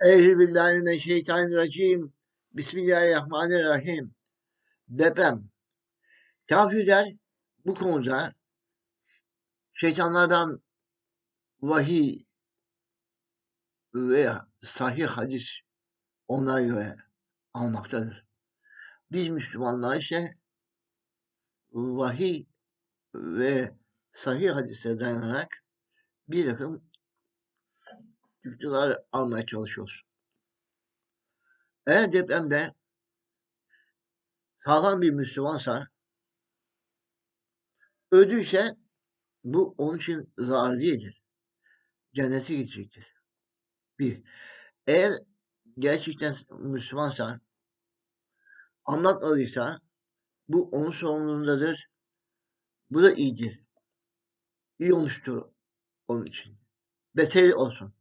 Euzubillahimineşşeytanirracim. Bismillahirrahmanirrahim. Deprem. Kafirler bu konuda şeytanlardan vahiy ve sahih hadis onlara göre almaktadır. Biz Müslümanlar ise vahiy ve sahih hadise dayanarak bir takım çıktılar almaya çalışıyoruz. Eğer depremde sağlam bir Müslümansa ödüyse bu onun için zarar değildir. Cennete gidecektir. Bir. Eğer gerçekten Müslümansa anlatmadıysa bu onun sorumluluğundadır. Bu da iyidir. İyi olmuştur onun için. Beteri olsun.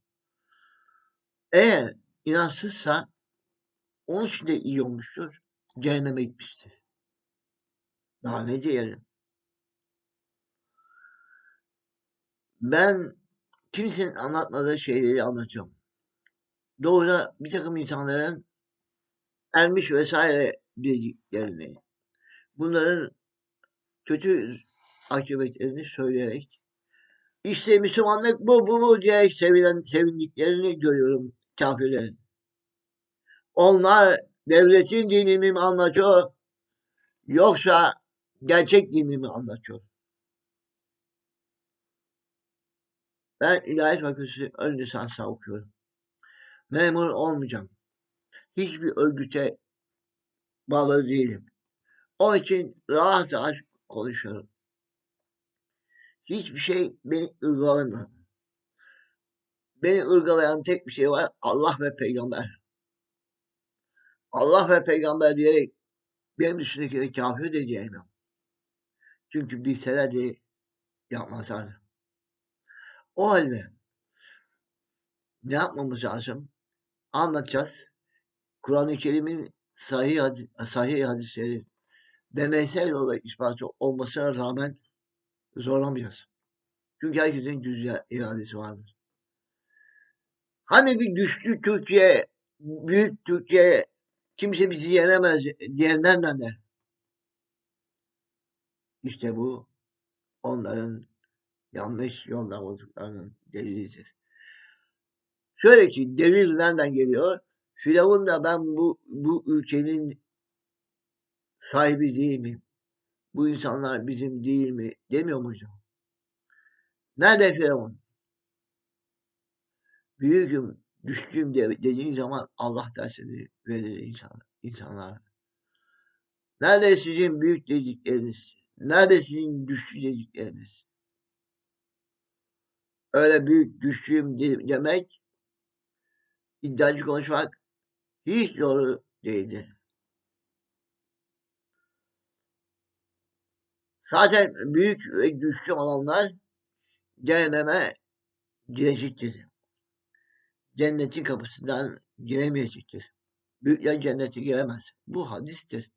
Eğer inançsızsa onun için de iyi olmuştur. Cehenneme gitmiştir. Daha ne diyelim? Ben kimsenin anlatmadığı şeyleri anlatıyorum. Doğruda bir takım insanların ermiş vesaire dediklerini, bunların kötü akıbetlerini söyleyerek işte Müslümanlık bu bu bu diyerek sevilen, sevindiklerini görüyorum kafirlerin. Onlar devletin dinini mi anlatıyor yoksa gerçek dinini mi anlatıyor? Ben İlahiyat Fakültesi ön lisansa okuyorum. Memur olmayacağım. Hiçbir örgüte bağlı değilim. Onun için rahat rahat konuşuyorum. Hiçbir şey beni ırgalamıyor. Beni ırgalayan tek bir şey var. Allah ve peygamber. Allah ve peygamber diyerek benim dışındakileri kafir de diyemem. Çünkü bilselerdi yapmazlardı. O halde ne yapmamız lazım? Anlatacağız. Kur'an-ı Kerim'in sahih, hadis, sahih hadisleri deneysel yolla ispatı olmasına rağmen zorlamayacağız. Çünkü herkesin düz iradesi vardır. Hani bir güçlü Türkiye, büyük Türkiye kimse bizi yenemez diyenler nerede? İşte bu onların yanlış yolda olduklarının delilidir. Şöyle ki delil nereden geliyor? Firavun da ben bu, bu ülkenin sahibi değil mi? Bu insanlar bizim değil mi? Demiyor muydu? Nerede Firavun? Büyüküm, düşküm dediğin zaman Allah dersini verir insanlar. insanlara. Nerede sizin büyük dedikleriniz? Nerede sizin güçlü dedikleriniz? Öyle büyük güçlüyüm demek, iddiacı konuşmak hiç doğru değildir. Zaten büyük ve güçlü olanlar cehenneme girecektir. Cennetin kapısından giremeyecektir. Büyükler cennete giremez. Bu hadistir.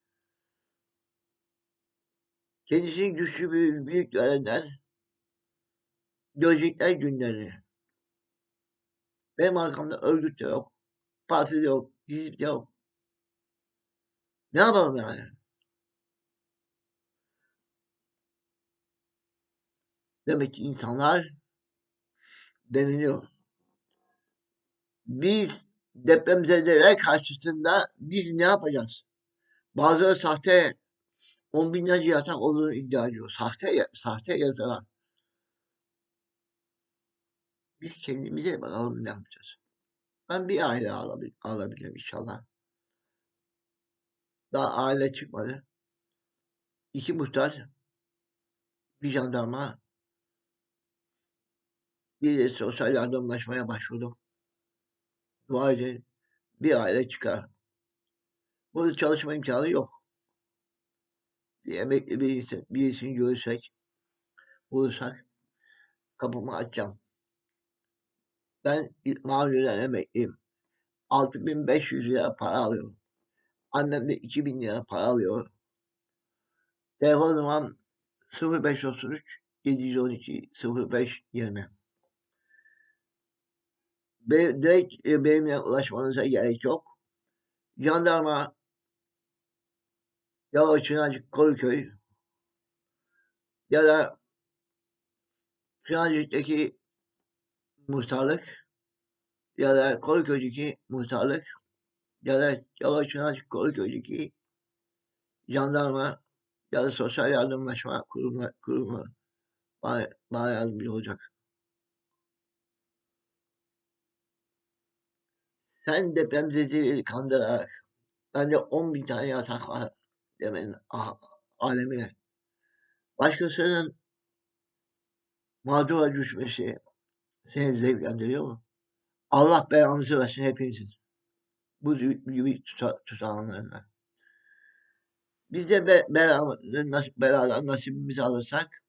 Kendisini güçlü büyük, büyük görenler görecekler günlerini. Benim arkamda örgüt de yok. Parti de yok. Hizip de yok. Ne yapalım yani? Demek ki insanlar deniliyor. Biz depremzedeler karşısında biz ne yapacağız? Bazıları sahte on binlerce yatak olduğunu iddia ediyor. Sahte, sahte yazılar. Biz kendimize bakalım ne yapacağız. Ben bir aile alabil alabilirim inşallah. Daha aile çıkmadı. İki muhtar, bir jandarma, bir de sosyal yardımlaşmaya başvurdum. Edin. Bir aile çıkar. Burada çalışma imkanı yok. Bir emekli bir insan, birisini görürsek, bulursak kapımı açacağım. Ben mahallen emekliyim. 6500 lira para alıyorum. Annem de 2000 lira para alıyor. Telefon numaram 0533 712 05 20. be- direkt e, benimle ulaşmanıza gerek yok. Jandarma Yalova Çınarcık Koruköy ya da Çınarcık'taki muhtarlık ya da Koruköy'deki muhtarlık ya da Yalova Çınarcık Koruköy'deki jandarma ya da sosyal yardımlaşma kurumu, kurumu bana, bana yardımcı olacak. Sen depremzecileri kandırarak bende 10 bin tane yasak var demenin ah, alemine. Başkasının mağdura düşmesi seni zevklendiriyor mu? Allah belanızı versin hepinizin. Bu gibi tuta, tutanlarına. Biz de be, beladan, nasibimizi alırsak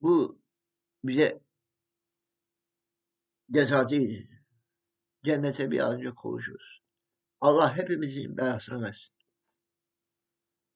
bu bize ceza değil. Cennete bir an önce kavuşuruz. Allah hepimizin belasını versin.